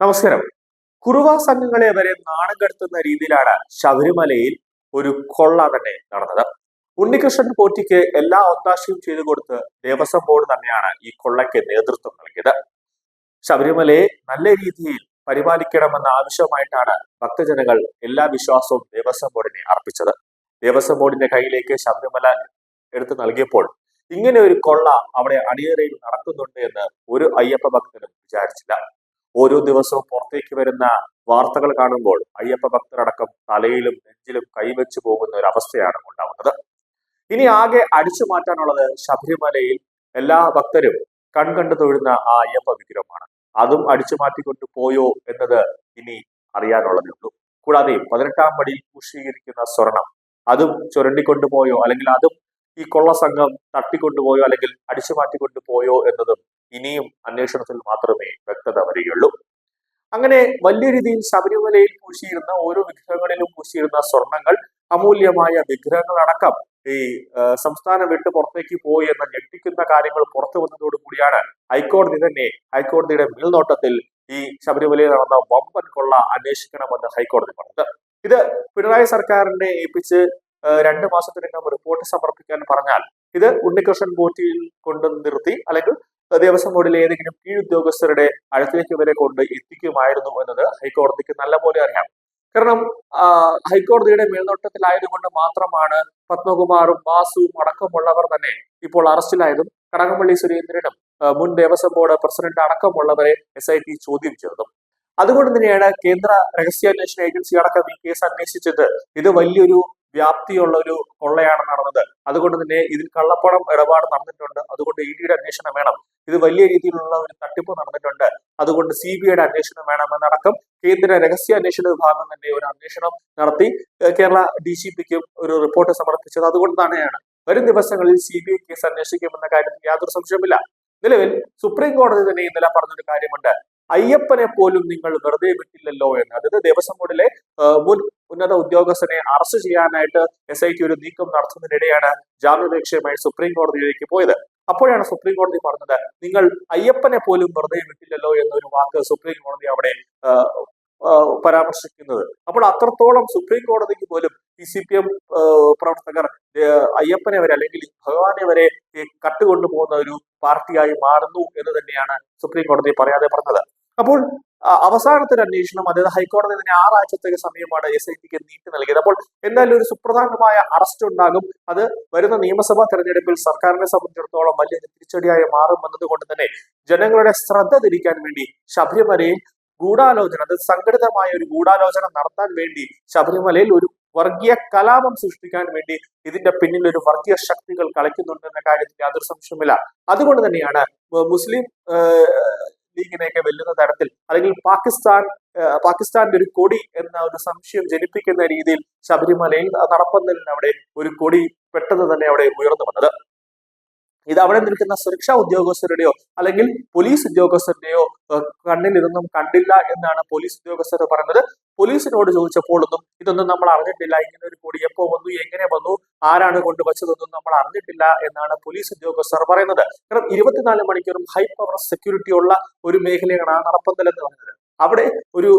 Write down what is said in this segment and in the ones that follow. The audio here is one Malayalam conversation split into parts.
നമസ്കാരം. കുറുവ സംഘങ്ങളെ വരെ നാണം കെടുത്തുന്ന രീതിയിലാണ് ശബരിമലയിൽ ഒരു കൊള്ള തന്നെ നടന്നത്. ഉണ്ണികൃഷ്ണൻ പോറ്റിക്ക് എല്ലാ ഒത്താശയും ചെയ്തു കൊടുത്ത് ദേവസ്വം ബോർഡ് തന്നെയാണ് ഈ കൊള്ളയ്ക്ക് നേതൃത്വം നൽകിയത്. ശബരിമലയെ നല്ല രീതിയിൽ പരിപാലിക്കണമെന്ന ആവശ്യമായിട്ടാണ് ഭക്തജനങ്ങൾ എല്ലാ വിശ്വാസവും ദേവസ്വം ബോർഡിനെ അർപ്പിച്ചത്. ദേവസ്വം ബോർഡിന്റെ കയ്യിലേക്ക് ശബരിമല എടുത്തു നൽകിയപ്പോൾ ഇങ്ങനെ ഒരു കൊള്ള അവിടെ അണിയറയിൽ നടക്കുന്നുണ്ട് എന്ന് ഒരു അയ്യപ്പ ഭക്തനും വിചാരിച്ചില്ല. ഓരോ ദിവസവും പുറത്തേക്ക് വരുന്ന വാർത്തകൾ കാണുമ്പോൾ അയ്യപ്പ ഭക്തരടക്കം തലയിലും നെഞ്ചിലും കൈവച്ചു പോകുന്ന ഒരു അവസ്ഥയാണ് ഉണ്ടാവുന്നത്. ഇനി ആകെ അടിച്ചു മാറ്റാനുള്ളത് ശബരിമലയിൽ എല്ലാ ഭക്തരും കൺകണ്ടു തൊഴുന്ന ആ അയ്യപ്പ വിഗ്രഹമാണ്. അതും അടിച്ചു മാറ്റിക്കൊണ്ട് പോയോ എന്നത് ഇനി അറിയാനുള്ളതേ ഉള്ളൂ. കൂടാതെ പതിനെട്ടാം പടിയിൽ പൂഷീകരിക്കുന്ന സ്വർണം അതും ചുരണ്ടിക്കൊണ്ടുപോയോ അല്ലെങ്കിൽ അതും ഈ കൊള്ള സംഘം തട്ടിക്കൊണ്ടുപോയോ അല്ലെങ്കിൽ അടിച്ചു മാറ്റിക്കൊണ്ടുപോയോ എന്നതും ഇനിയും അന്വേഷണത്തിൽ മാത്രമേ വ്യക്തത വരികയുള്ളൂ. അങ്ങനെ വലിയ രീതിയിൽ ശബരിമലയിൽ പൂശിയിരുന്ന ഓരോ വിഗ്രഹങ്ങളിലും പൂശിയിരുന്ന സ്വർണങ്ങൾ അമൂല്യമായ വിഗ്രഹങ്ങളടക്കം ഈ സംസ്ഥാനം വിട്ട് പുറത്തേക്ക് പോയി എന്ന ഞെട്ടിക്കുന്ന കാര്യങ്ങൾ പുറത്തു വന്നതോടുകൂടിയാണ് ഹൈക്കോടതി തന്നെ ഹൈക്കോടതിയുടെ മേൽനോട്ടത്തിൽ ഈ ശബരിമലയിൽ നടന്ന വമ്പൻ കൊള്ള അന്വേഷിക്കണമെന്ന് ഹൈക്കോടതി പറഞ്ഞത്. ഇത് പിണറായി സർക്കാരിനെ ഏൽപ്പിച്ച് രണ്ട് മാസത്തിനകം റിപ്പോർട്ട് സമർപ്പിക്കാൻ പറഞ്ഞാൽ ഇത് ഉണ്ണികൃഷ്ണൻ ബോട്ടിയിൽ കൊണ്ട് നിർത്തി അല്ലെങ്കിൽ ദേവസ്വം ബോർഡിലെ ഏതെങ്കിലും കീഴുദ്യോഗസ്ഥരുടെ അടുത്തേക്ക് വരെ കൊണ്ട് എത്തിക്കുമായിരുന്നു എന്നത് ഹൈക്കോടതിക്ക് നല്ലപോലെ അറിയാം. കാരണം ഹൈക്കോടതിയുടെ മേൽനോട്ടത്തിലായതുകൊണ്ട് മാത്രമാണ് പത്മകുമാറും വാസുവും അടക്കമുള്ളവർ തന്നെ ഇപ്പോൾ അറസ്റ്റിലായതും കടകംപള്ളി സുരേന്ദ്രനും മുൻ ദേവസ്വം ബോർഡ് പ്രസിഡന്റ് അടക്കമുള്ളവരെ എസ് ഐ ടി ചോദ്യം ചെയ്തതും. അതുകൊണ്ട് തന്നെയാണ് കേന്ദ്ര രഹസ്യാന്വേഷണ ഏജൻസി അടക്കം ഈ കേസ് അന്വേഷിച്ചത്. ഇത് വലിയൊരു വ്യാപ്തിയുള്ള ഒരു കൊള്ളയാണ് നടന്നത്. അതുകൊണ്ട് തന്നെ ഇതിൽ കള്ളപ്പണം ഇടപാട് നടന്നിട്ടുണ്ട്. അതുകൊണ്ട് ഇ ഡിയുടെ അന്വേഷണം വേണം. ഇത് വലിയ രീതിയിലുള്ള ഒരു തട്ടിപ്പ് നടന്നിട്ടുണ്ട്. അതുകൊണ്ട് സി ബി ഐയുടെ അന്വേഷണം വേണമെന്നടക്കം കേന്ദ്ര രഹസ്യാന്വേഷണ വിഭാഗം തന്നെ ഒരു അന്വേഷണം നടത്തി. കേരള ഡി ജി പിക്കും ഒരു റിപ്പോർട്ട് സമർപ്പിച്ചത് അതുകൊണ്ട് തന്നെയാണ് വരും ദിവസങ്ങളിൽ സി ബി ഐ കേസ് അന്വേഷിക്കുമെന്ന കാര്യത്തിൽ യാതൊരു സംശയമില്ല നിലവിൽ സുപ്രീം കോടതി തന്നെ ഇന്നലെ പറഞ്ഞൊരു കാര്യമുണ്ട്. അയ്യപ്പനെ പോലും നിങ്ങൾ വെറുതെ വിട്ടില്ലല്ലോ എന്ന്. അതായത് ദേവസ്വം ബോർഡിലെ മുൻ ഉന്നത ഉദ്യോഗസ്ഥനെ അറസ്റ്റ് ചെയ്യാനായിട്ട് എസ് ഐ ടി ഒരു നീക്കം നടത്തുന്നതിനിടെയാണ് ജാമ്യാപേക്ഷയുമായി സുപ്രീം കോടതിയിലേക്ക് പോയത്. അപ്പോഴാണ് സുപ്രീം കോടതി പറഞ്ഞത് നിങ്ങൾ അയ്യപ്പനെ പോലും വെറുതെ വിട്ടില്ലല്ലോ എന്നൊരു വാക്ക് സുപ്രീം കോടതി അവിടെ പരാമർശിക്കുന്നത്. അപ്പോൾ അത്രത്തോളം സുപ്രീം കോടതിക്ക് പോലും ഈ സി പി എം പ്രവർത്തകർ അയ്യപ്പനെ വരെ അല്ലെങ്കിൽ ഭഗവാനെ വരെ കട്ടുകൊണ്ടുപോകുന്ന കട്ടുകൊണ്ടു പോകുന്ന ഒരു പാർട്ടിയായി മാറുന്നു എന്ന് തന്നെയാണ് സുപ്രീം കോടതി പറയാതെ പറഞ്ഞത്. അപ്പോൾ അവസാനത്തെ ഒരു അന്വേഷണം അതായത് ഹൈക്കോടതി തന്നെ ആറാഴ്ചത്തേക്ക് സമയമാണ് എസ് ഐ ടിക്ക് നീട്ടി നൽകിയത്. അപ്പോൾ എന്തായാലും ഒരു സുപ്രധാനമായ അറസ്റ്റ് ഉണ്ടാകും. അത് വരുന്ന നിയമസഭാ തെരഞ്ഞെടുപ്പിൽ സർക്കാരിനെ സംബന്ധിച്ചിടത്തോളം വലിയ തിരിച്ചടിയായി മാറും എന്നതുകൊണ്ട് തന്നെ ജനങ്ങളുടെ ശ്രദ്ധ തിരിക്കാൻ വേണ്ടി ശബരിമലയിൽ ഗൂഢാലോചന അത് സംഘടിതമായ ഒരു ഗൂഢാലോചന നടത്താൻ വേണ്ടി ശബരിമലയിൽ ഒരു വർഗീയ കലാപം സൃഷ്ടിക്കാൻ വേണ്ടി ഇതിന്റെ പിന്നിൽ ഒരു വർഗീയ ശക്തികൾ കളിക്കുന്നുണ്ട് എന്ന കാര്യത്തിൽ യാതൊരു സംശയമില്ല അതുകൊണ്ട് തന്നെയാണ് മുസ്ലിം ലീഗിനെയൊക്കെ വെല്ലുന്ന തരത്തിൽ അല്ലെങ്കിൽ പാകിസ്ഥാൻ പാകിസ്ഥാന്റെ ഒരു കൊടി എന്ന ഒരു സംശയം ജനിപ്പിക്കുന്ന രീതിയിൽ ശബരിമലയിൽ നടപ്പന്തലിന് അവിടെ ഒരു കൊടി പെട്ടെന്ന് തന്നെ അവിടെ ഉയർന്നു വന്നത്. ഇത് അവിടെ നിൽക്കുന്ന സുരക്ഷാ ഉദ്യോഗസ്ഥരുടെയോ അല്ലെങ്കിൽ പോലീസ് ഉദ്യോഗസ്ഥരുടെയോ കണ്ണിൽ ഇതൊന്നും കണ്ടില്ല എന്നാണ് പോലീസ് ഉദ്യോഗസ്ഥർ പറഞ്ഞത് പോലീസിനോട് ചോദിച്ചപ്പോഴൊന്നും ഇതൊന്നും നമ്മൾ അറിഞ്ഞിട്ടില്ല. ഇങ്ങനെ ഒരു കൂടി എപ്പോ വന്നു എങ്ങനെ വന്നു ആരാണ് കൊണ്ടുവച്ചതൊന്നും നമ്മൾ അറിഞ്ഞിട്ടില്ല എന്നാണ് പോലീസ് ഉദ്യോഗസ്ഥർ പറയുന്നത്. കാരണം ഇരുപത്തിനാല് മണിക്കൂറും ഹൈ പവർ സെക്യൂരിറ്റി ഉള്ള ഒരു മേഖലയാണ് ആ നടപ്പന്തൽ എന്ന് പറയുന്നത് അവിടെ ഒരു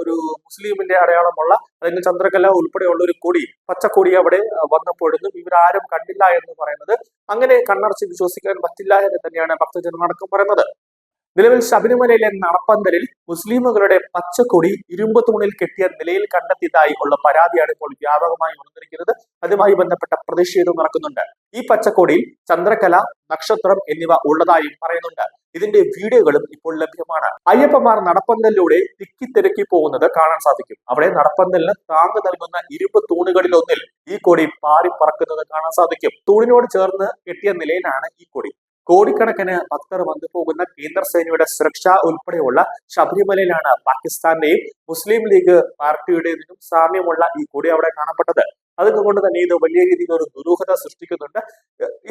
ഒരു മുസ്ലിമിന്റെ അടയാളമുള്ള അല്ലെങ്കിൽ ചന്ദ്രകല ഉൾപ്പെടെയുള്ള ഒരു കൊടി പച്ചക്കൊടി അവിടെ വന്നപ്പോഴൊന്നും ഇവരാരും കണ്ടില്ല എന്ന് പറയുന്നത് അങ്ങനെ കണ്ണടച്ച് വിശ്വസിക്കാൻ പറ്റില്ല എന്ന് തന്നെയാണ് ഭക്തജനമടക്കം പറയുന്നത്. നിലവിൽ ശബരിമലയിലെ നടപ്പന്തലിൽ മുസ്ലിമുകളുടെ പച്ചക്കൊടി ഇരുമ്പ് തൂണിൽ കെട്ടിയ നിലയിൽ കണ്ടെത്തിയതായി ഉള്ള പരാതിയാണ് ഇപ്പോൾ വ്യാപകമായി വന്നിരിക്കുന്നത് അതുമായി ബന്ധപ്പെട്ട പ്രതിഷേധം നടക്കുന്നുണ്ട്. ഈ പച്ചക്കൊടിയിൽ ചന്ദ്രകല നക്ഷത്രം എന്നിവ ഉള്ളതായും പറയുന്നുണ്ട്. ഇതിന്റെ വീഡിയോകളും ഇപ്പോൾ ലഭ്യമാണ്. അയ്യപ്പമാർ നടപ്പന്തലിലൂടെ തിക്കി തിരക്കി പോകുന്നത് കാണാൻ സാധിക്കും. അവിടെ നടപ്പന്തലിന് താങ്ങ് നൽകുന്ന ഇരുമ്പ് തൂണുകളിൽ ഒന്നിൽ ഈ കൊടി പാറി പറക്കുന്നത് കാണാൻ സാധിക്കും. തൂണിനോട് ചേർന്ന് കെട്ടിയ നിലയിലാണ് ഈ കൊടി. കോടിക്കണക്കിന് ഭക്തർ വന്നു പോകുന്ന കേന്ദ്ര സേനയുടെ സുരക്ഷ ഉൾപ്പെടെയുള്ള ശബരിമലയിലാണ് പാകിസ്ഥാന്റെയും മുസ്ലിം ലീഗ് പാർട്ടിയുടേതിനും സാമ്യമുള്ള ഈ കൊടി അവിടെ കാണപ്പെട്ടത്. അതുകൊണ്ട് തന്നെ ഇത് വലിയ രീതിയിൽ ഒരു ദുരൂഹത സൃഷ്ടിക്കുന്നുണ്ട്.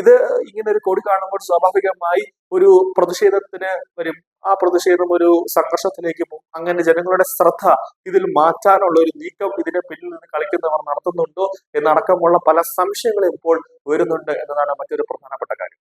ഇത് ഇങ്ങനെ ഒരു കൊടി കാണുമ്പോൾ സ്വാഭാവികമായി ഒരു പ്രതിഷേധത്തിന് വരും. ആ പ്രതിഷേധം ഒരു സംഘർഷത്തിലേക്ക് പോകും. അങ്ങനെ ജനങ്ങളുടെ ശ്രദ്ധ ഇതിൽ മാറ്റാനുള്ള ഒരു നീക്കം ഇതിന്റെ പിന്നിൽ നിന്ന് കളിക്കുന്നവർ നടത്തുന്നുണ്ടോ എന്നടക്കമുള്ള പല സംശയങ്ങളും ഇപ്പോൾ വരുന്നുണ്ട് എന്നതാണ് മറ്റൊരു പ്രധാനപ്പെട്ട കാര്യം.